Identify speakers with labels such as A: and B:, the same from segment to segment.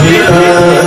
A: ভিতর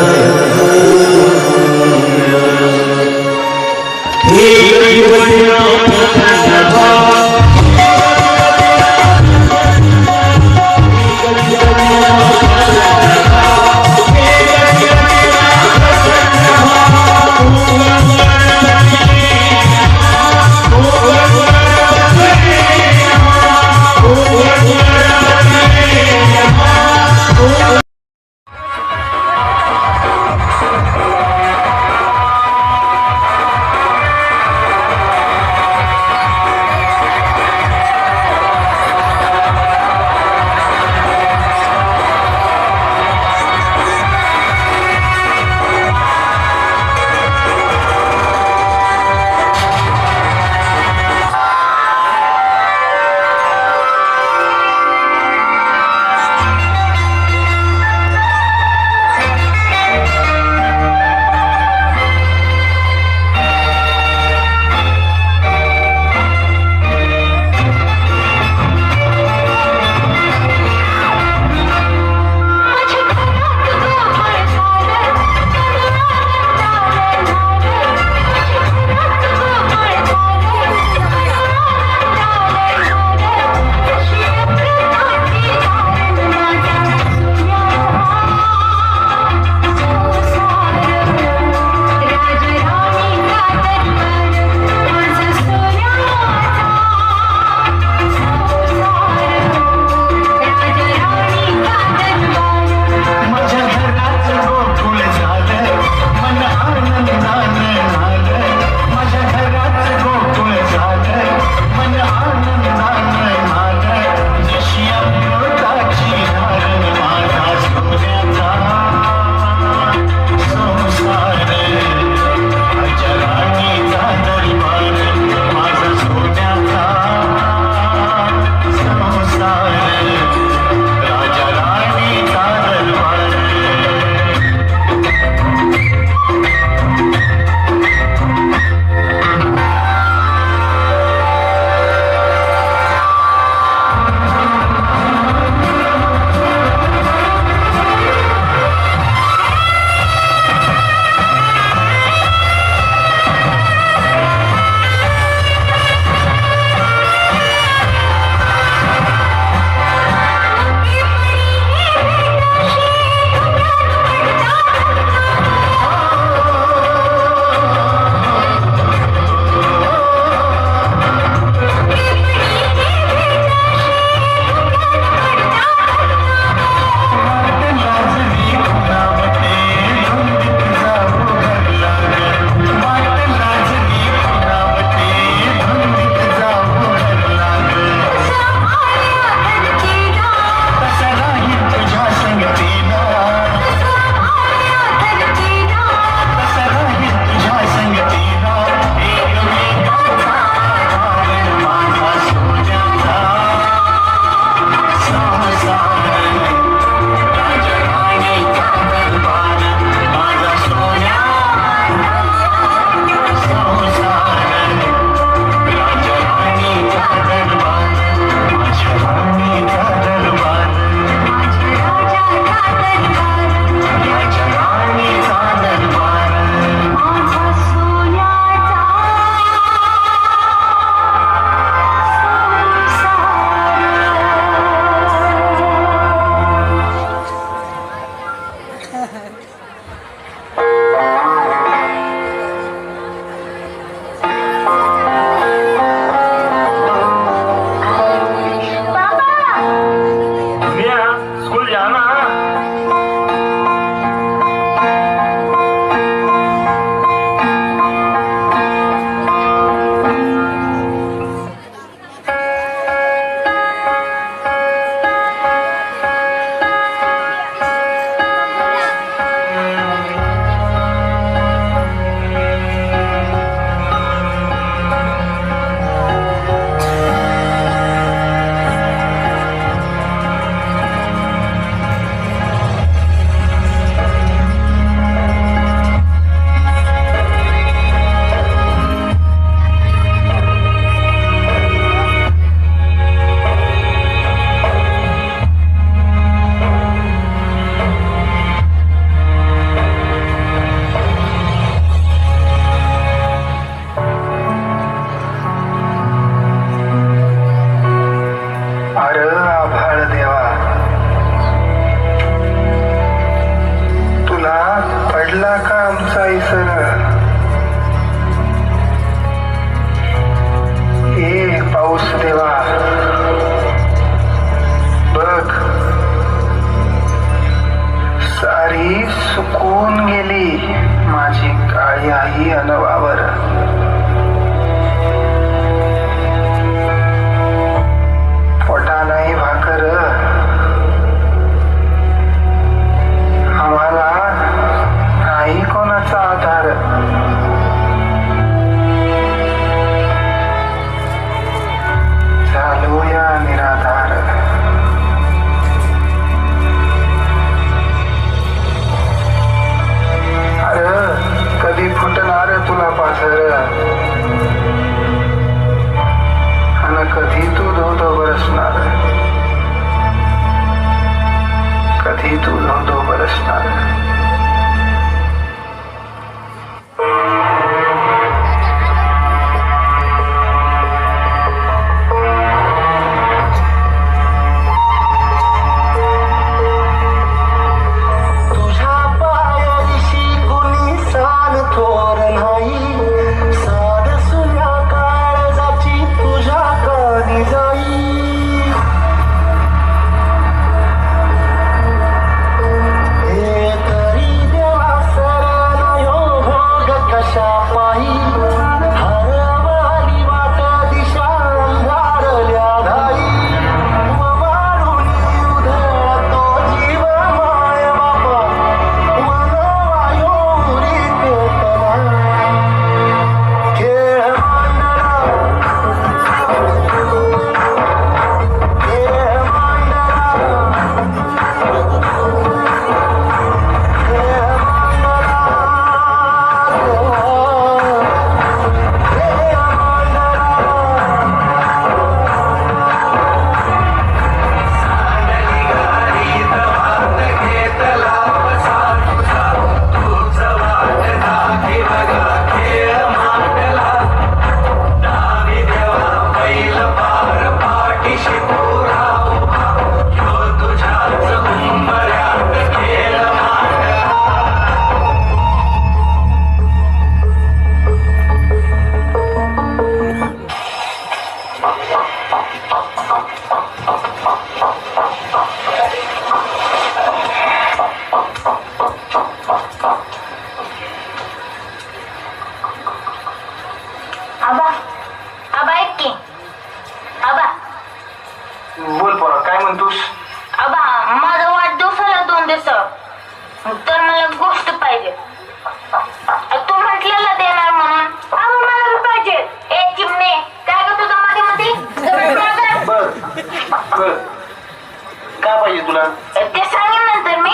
B: ते सांगेन नंतर मी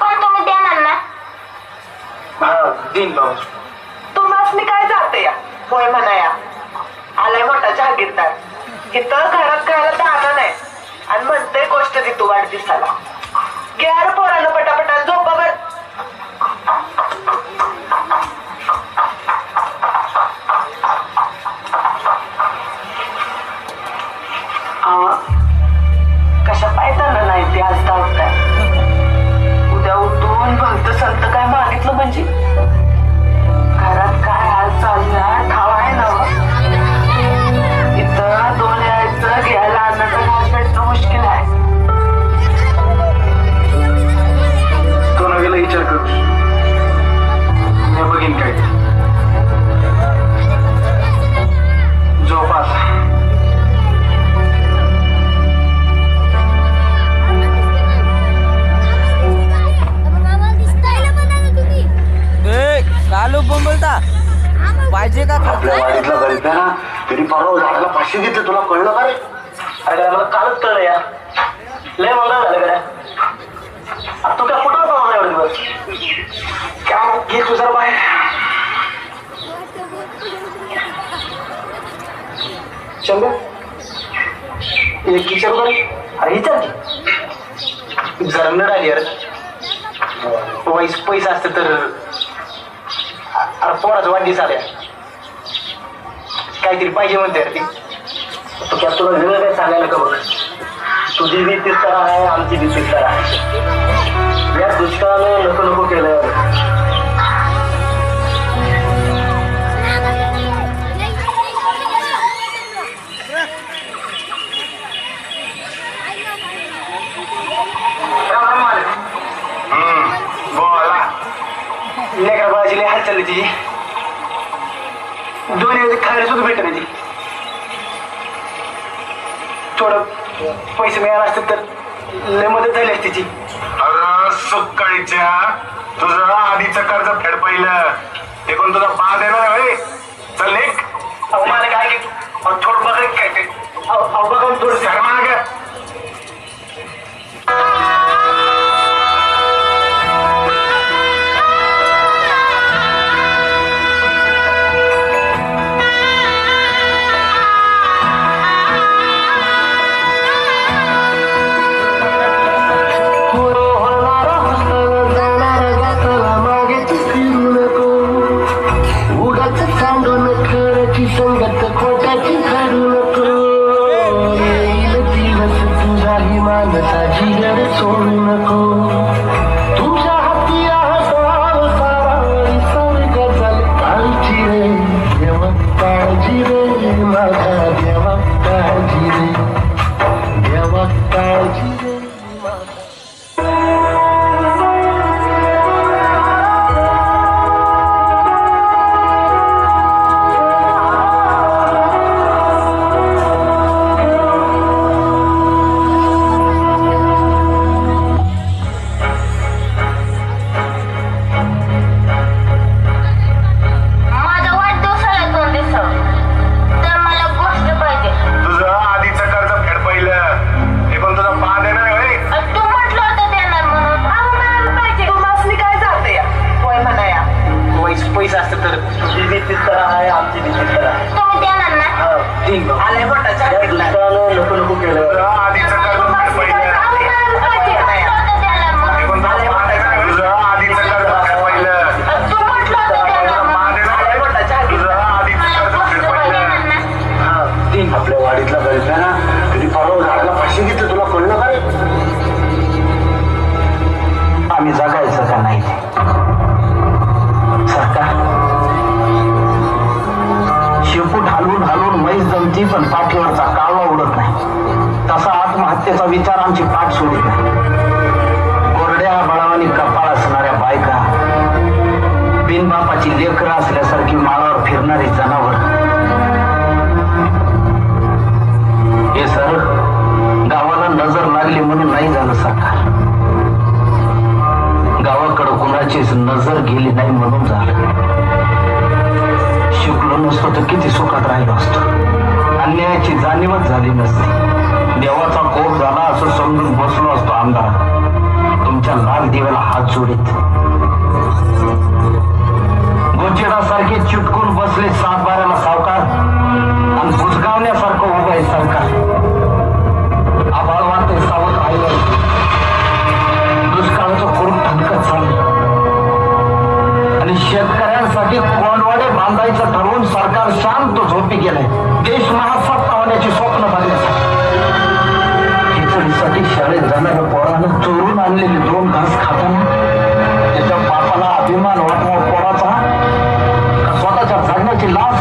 B: पण तुम्ही देणार ना
C: हा देईन भाऊ
D: तुम्हाला काय जाते या होय म्हणाया आलाय मोठा जहागीरदार इथं घरात खायला दाना नाही आणि म्हणते गोष्ट ती तू वाढदिवसाला गेर पोराला पटापटा
C: एक विचार कर
E: अरे विचार
C: की जरा नड आली अरे. वाईस पैसा असते तर अरे पोराचं वाढदिवस आल्या काहीतरी पाहिजे म्हणते अरे ती.
E: त्या तुला वेगळं काय सांगायला का बघ तुझी बी तीच आहे आमची बी तीच आहे. या दुष्काळानं नको नको केलं
C: चालली तिची वेळेस खायला सुद्धा भेटत नाही थोडं पैसे मिळाले असते तर लय मदत झाली असती तिची
F: अरे सुकाळीच्या तुझं आधीचं कर्ज फेड पहिलं. ते कोण तुझा पा देणार आहे चल निघ.
C: अहो मला काय की अहो, थोडं बघा की काय ते
E: अहो अहो, बघा ना थोडं सर
F: माग.
A: कधी पण पाठीवरचा काळवा उडत नाही. तसा आत्महत्येचा विचार आमची पाठ सोडत नाही कोरड्या बळावाने कपाळ असणाऱ्या बायका बिनबापाची लेकरं असल्यासारखी माळावर फिरणारी जनावर. हे सर गावाला नजर लागली म्हणून नाही झालं सरकार. गावाकडं कुणाचीच नजर गेली नाही म्हणून झालं. शिकलो नसतो तर किती सुखात राहिलो असतो. अन्यायाची जाणीवच झाली नसती. देवाचा कोप झाला असं समजून बसलो असतो आमदार. तुमच्या लाल दिव्याला हात जोडीत. गोचिडासारखे चिटकून बसले सात बाऱ्याला सावकार आणि कुचगावण्यासारखं उभं आहे सरकार. दुष्काळाचं आणि शेतकऱ्यांसाठी कोंडवाडे बांधायचं ठरवून सरकार शांत झोपी गेलंय. देश महासत्ता होण्याची स्वप्न बघण्यासाठी खिचडीसाठी शाळेत जाणाऱ्या पोरानं चोरून आणलेले दोन घास खाताना त्याच्या बापाला अभिमान वाटणार पोराचा स्वतःच्या जगण्याची लाच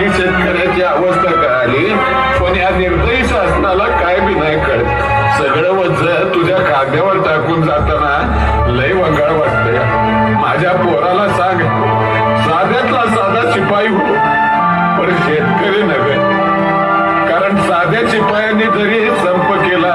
G: माझी शेतकऱ्याची अवस्था कळाली पण या निर्दयी शासनाला काय बी नाही कळत. सगळं वज तुझ्या खाद्यावर टाकून जाताना लय वंगाळ वाटतय. माझ्या पोराला सांग साध्यातला साधा शिपाई हो पण शेतकरी नव्हे. कारण साध्या शिपायांनी जरी संप केला